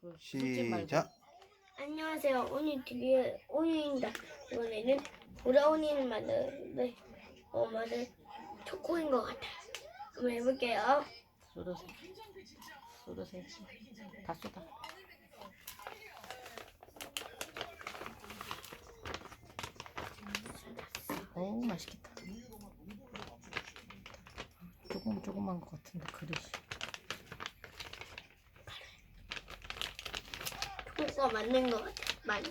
그. 시작. 안녕하세요. 오늘 드디어 오늘입니다. 이번에는 브라우니를 만드는데 어 맛은 초코인 것 같아요. 한번 해볼게요. 쏟으세요. 쏟으세요. 다 쏟아. 어우 맛있겠다. 조금 조금한 것 같은데 그릇이. 초코가 맞는 것 같아요. 많이.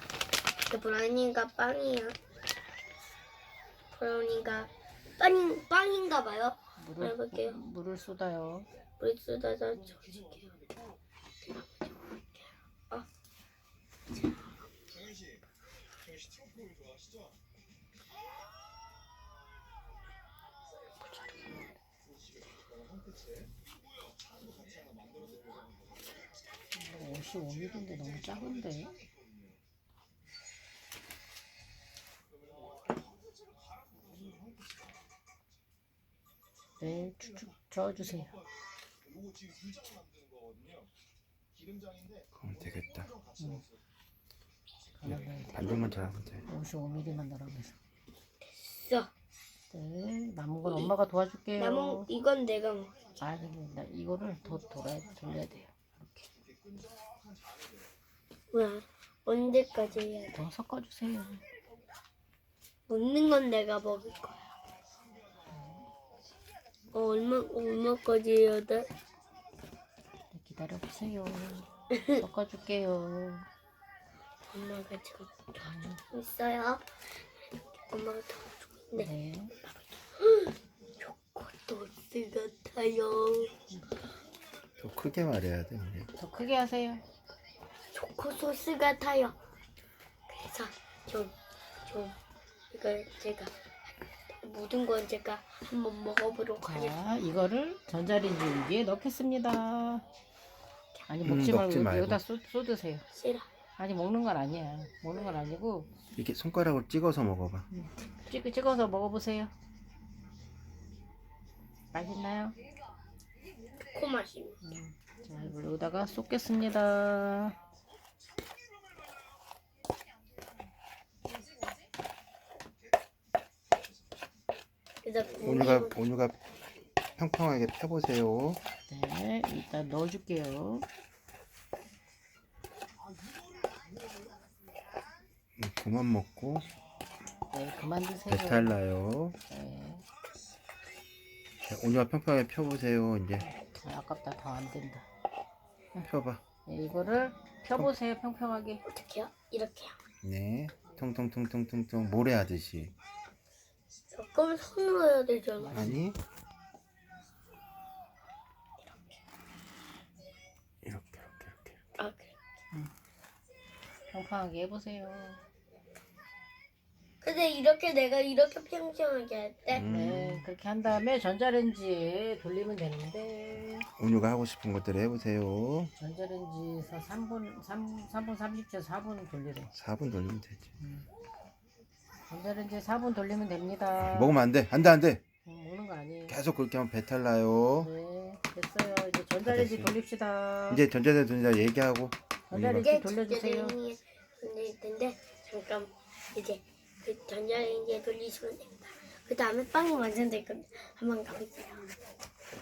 그 브라우니가 빵이에요. 브라우니가 빵 빵인가 봐요. 물을 해볼게요. 물을 쏟아요. 물 쏟아서 저을게요. 어, 55mm인데 너무 작은데. 네, 쭉쭉 저어주세요. 그럼 되겠다. 가만히 반죽만 잘하면 돼. 55mm만 넣으면서. 써. 네, 남은 건 엄마가 도와줄게요. 남은 이건 내가 먹. 아니, 나 이거를 더 돌아야 돌려야 돼요. 이렇게 뭐야? 언제까지 해야 돼? 더 섞어주세요. 먹는 건 내가 먹을 거야. 어, 얼마 얼마까지 해야 돼? 네, 기다려 보세요. 섞어줄게요. 엄마가 지금 도와주고 있어요. 엄마가 도와주고 있는데 네. 초코도스 같아요. 더 크게 말해야 돼. 더 크게 하세요. 초코 소스 같아요. 그래서 좀, 좀 이걸 제가 모든 건 제가 한번 먹어보도록 하겠습니다. 자, 이거를 전자레인지에 넣겠습니다. 아니 음, 먹지 말고, 먹지 말고. 여기다 쏟, 쏟으세요. 싫어. 아니 먹는 건 아니야. 먹는 건 아니고 이렇게 손가락으로 찍어서 먹어봐. 찍, 찍어서 먹어보세요. 맛있나요? 초코 맛이. 자, 이걸 여기다가 쏟겠습니다. 온유가 온유가 평평하게 펴보세요. 네, 일단 넣어줄게요. 음, 그만 먹고 네, 그만 드세요. 배탈 나요. 네, 자, 온유가 평평하게 펴보세요. 이제 아, 아깝다. 더안 된다. 펴봐. 네, 이거를 펴보세요. 평평하게. 어떻게요? 이렇게요. 네, 통통통통통통 모래 하듯이. 그럼 손으로 해야 되잖아. 아니 이렇게 이렇게 이렇게. 아 그래. 평평하게 해보세요. 근데 이렇게 내가 이렇게 평평하게 할 때 음, 네, 그렇게 한 다음에 전자레인지에 돌리면 되는데 온유가 하고 싶은 것대로 해보세요. 전자레인지에서 3분, 3, 3분 30초 4분 돌리래. 4분 돌리면 되지. 전자레인지에 4분 돌리면 됩니다. 먹으면 안 돼. 안 돼, 안 돼. 음, 먹는 거 아니에요. 계속 그렇게 하면 배탈 나요. 네, 됐어요. 이제 전자레인지 됐어요. 돌립시다. 이제 전자제 전자 얘기하고 전자레인지 이게 돌려주세요. 전자레인지에 돌릴 텐데 잠깐 이제 그 전자레인지에 돌리시면 됩니다. 그 다음에 빵이 완성될 겁니다. 한번 가볼게요.